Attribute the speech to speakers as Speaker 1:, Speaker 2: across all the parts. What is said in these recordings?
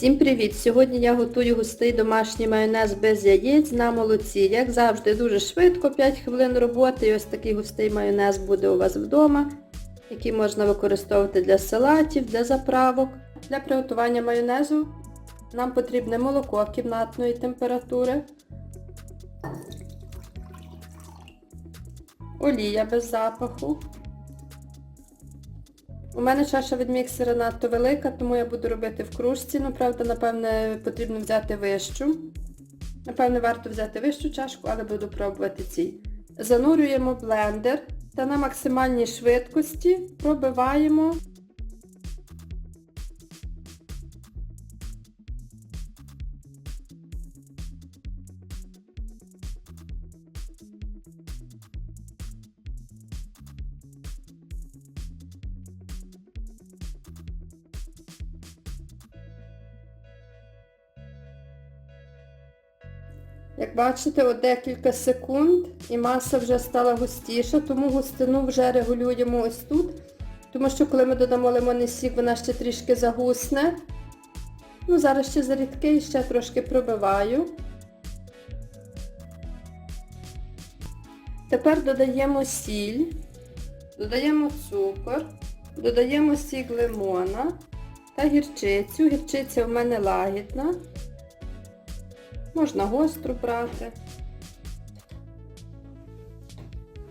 Speaker 1: Всім привіт! Сьогодні я готую густий домашній майонез без яєць на молоці. Як завжди, дуже швидко, 5 хвилин роботи і ось такий густий майонез буде у вас вдома, який можна використовувати для салатів, для заправок. Для приготування майонезу нам потрібне молоко кімнатної температури, олія без запаху. У мене чаша від міксера надто велика, тому я буду робити в кружці. Ну, правда, напевне, потрібно взяти вищу. Напевне, варто взяти вищу чашку, але буду пробувати цій. Занурюємо блендер та на максимальній швидкості пробиваємо. Як бачите, от декілька секунд і маса вже стала густіша, тому густину вже регулюємо ось тут. Тому що коли ми додамо лимонний сік, вона ще трішки загусне. Ну, зараз ще зарідки і ще трошки пробиваю. Тепер додаємо сіль, додаємо цукор, додаємо сік лимона та гірчицю. Гірчиця в мене лагідна. Можна гостру брати.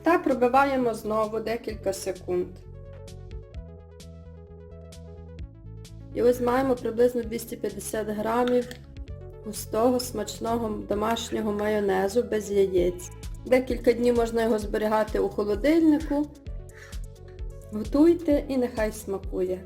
Speaker 1: Та пробиваємо знову декілька секунд. І ось маємо приблизно 250 грамів густого смачного домашнього майонезу без яєць. Декілька днів можна його зберігати у холодильнику. Готуйте і нехай смакує.